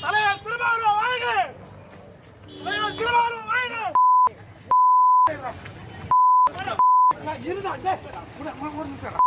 தலைவர் திருமாவளவன். வாழ்க தலைவர் திருமாவளவன் வாழ்க இருந்தா ஒரு நிமிஷம்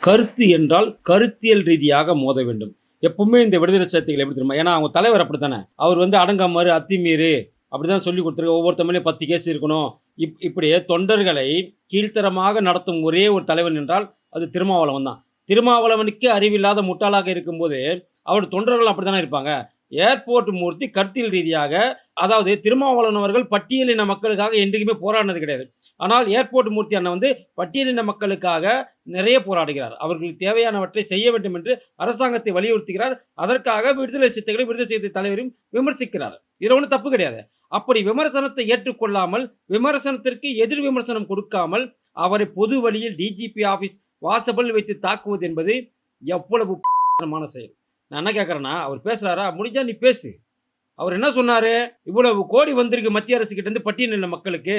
கருத்து என்றால் கருத்தியல் ரீதியாக மோத வேண்டும். எப்பவுமே இந்த விடுதலை சிறுத்தைகள் எப்படி தெரியுமா? ஏன்னா அவங்க தலைவர் அப்படித்தானே? அவர் வந்து அடங்காமறு அத்திமீறு அப்படி தான் சொல்லி கொடுத்துருக்க ஒவ்வொருத்தமையிலையும் பத்து கேஸ் இருக்கணும். இப் இப்படியே தொண்டர்களை கீழ்த்தரமாக நடத்தும் ஒரே ஒரு தலைவன் என்றால் அது திருமாவளவன் தான் திருமாவளவனுக்கு அறிவில்லாத முட்டாளாக இருக்கும்போது அவர் தொண்டர்கள் அப்படித்தானே இருப்பாங்க? ஏர்போர்ட் மூர்த்தி கருத்தியல் ரீதியாக அதாவது திருமாவளவன் அவர்கள் பட்டியலின மக்களுக்காக என்றைக்குமே போராடினது கிடையாது. ஆனால் ஏர்போர்ட் மூர்த்தி அண்ணன் வந்து பட்டியலின மக்களுக்காக நிறைய போராடுகிறார். அவர்களுக்கு தேவையானவற்றை செய்ய வேண்டும் என்று அரசாங்கத்தை வலியுறுத்துகிறார். அதற்காக விடுதலை சிறுத்தைகளை விடுதலை சிறுத்தை தலைவரையும் விமர்சிக்கிறார். இது ஒன்றும் தப்பு கிடையாது. அப்படி விமர்சனத்தை ஏற்றுக்கொள்ளாமல் விமர்சனத்திற்கு எதிர் விமர்சனம் கொடுக்காமல் அவரை பொது வழியில் டிஜிபி ஆஃபீஸ் வாசபிள் வைத்து தாக்குவது என்பது எவ்வளவு செயல். நான் என்ன கேட்குறேன்னா அவர் பேசுகிறாரா முடிஞ்சால் நீ பேசு. அவர் என்ன சொன்னார்? இவ்வளவு கோடி வந்திருக்கு மத்திய அரசு கிட்ட பட்டியலின மக்களுக்கு.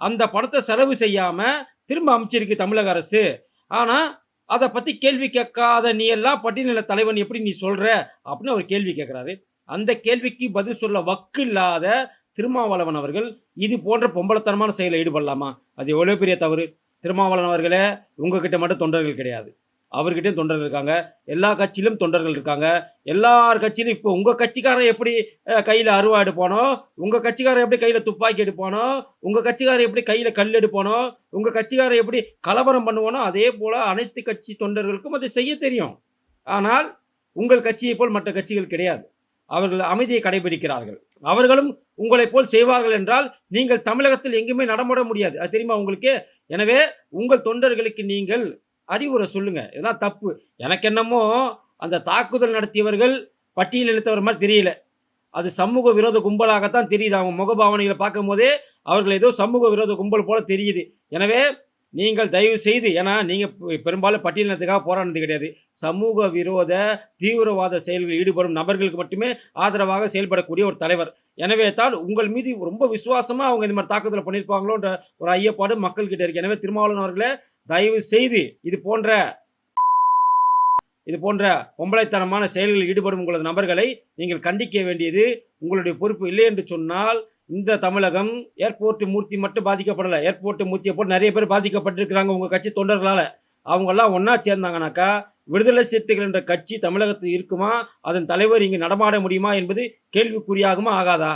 அந்த பணத்தை செலவு செய்யாமல் திரும்ப அமைச்சிருக்கு தமிழக அரசு. ஆனால் அதை பற்றி கேள்வி கேட்காத நீ எல்லாம் பட்டியலின தலைவன் எப்படி நீ சொல்கிற அப்படின்னு அவர் கேள்வி கேட்குறாரு அந்த கேள்விக்கு பதில் சொல்ல வக்கு இல்லாத திருமாவளவன் அவர்கள் இது போன்ற பொம்பளத்தனமான செயலில் ஈடுபடலாமா? அது எவ்வளோ பெரிய தவறு. திருமாவளவன் அவர்களே உங்ககிட்ட மட்டும் தொண்டர்கள் கிடையாது. அவர்கிட்டயும் தொண்டர்கள் இருக்காங்க. எல்லா கட்சியிலும் தொண்டர்கள் இருக்காங்க. எல்லார் கட்சியிலும் இப்போ உங்கள் கட்சிக்காரன் எப்படி கையில் அருவா எடுப்பானோ உங்கள் கட்சிக்காரன் எப்படி கையில் துப்பாக்கி எடுப்பானோ உங்கள் கட்சிக்காரன் எப்படி கையில் கல் எடுப்பானோ உங்கள் கட்சிக்காரன் எப்படி கலவரம் பண்ணுவானோ அதே போல் அனைத்து கட்சி தொண்டர்களுக்கும் அதை செய்ய தெரியும். ஆனால் உங்கள் கட்சியை போல் மற்ற கட்சிகள் கிடையாது. அவர்கள் அமைதியை கடைபிடிக்கிறார்கள். அவர்களும் உங்களைப் போல் செய்வார்கள் என்றால் நீங்கள் தமிழகத்தில் எங்குமே நடமாட முடியாது. அது தெரியுமா உங்களுக்கு? எனவே உங்கள் தொண்டர்களுக்கு நீங்கள் அறிவுரை சொல்லுங்கள் இதெல்லாம் தப்பு. எனக்கு என்னமோ அந்த தாக்குதல் நடத்தியவர்கள் பட்டியல் இழுத்தவர் மாதிரி தெரியல. அது சமூக விரோத கும்பலாகத்தான் தெரியுது. அவங்க முகபாவனைகளை பார்க்கும் போதே அவர்கள் ஏதோ சமூக விரோத கும்பல் போல தெரியுது. எனவே நீங்கள் தயவு செய்து ஏன்னா நீங்கள் பெரும்பாலும் பட்டியலினத்துக்காக போராடினது கிடையாது. சமூக விரோத தீவிரவாத செயல்களில் ஈடுபடும் நபர்களுக்கு மட்டுமே ஆதரவாக செயல்படக்கூடிய ஒரு தலைவர். எனவே தான் உங்கள் மீது ரொம்ப விசுவாசமாக அவங்க இந்த மாதிரி தாக்குதல் பண்ணியிருப்பாங்களோன்ற ஒரு ஐயப்பாடு மக்கள்கிட்ட இருக்கு. எனவே திருமாவளவன் அவர்களே தயவு செய்து இது போன்ற இது போன்ற பொம்பளைத்தனமான செயல்களில் ஈடுபடும் உங்களது நபர்களை நீங்கள் கண்டிக்க வேண்டியது உங்களுடைய பொறுப்பு இல்லை என்று சொன்னால் இந்த தமிழகம் ஏர்போர்ட் மூர்த்தி மட்டும் பாதிக்கப்படலை. ஏர்போர்ட் மூர்த்தியை போட்டு நிறைய பேர் பாதிக்கப்பட்டிருக்கிறாங்க உங்கள் கட்சி தொண்டர்களால். அவங்கெல்லாம் ஒன்றா சேர்ந்தாங்கனாக்கா விடுதலை சிறுத்தைகள் என்ற கட்சி தமிழகத்தில் இருக்குமா? அதன் தலைவர் இங்கே நடமாட முடியுமா என்பது கேள்விக்குறியாகுமா ஆகாதா?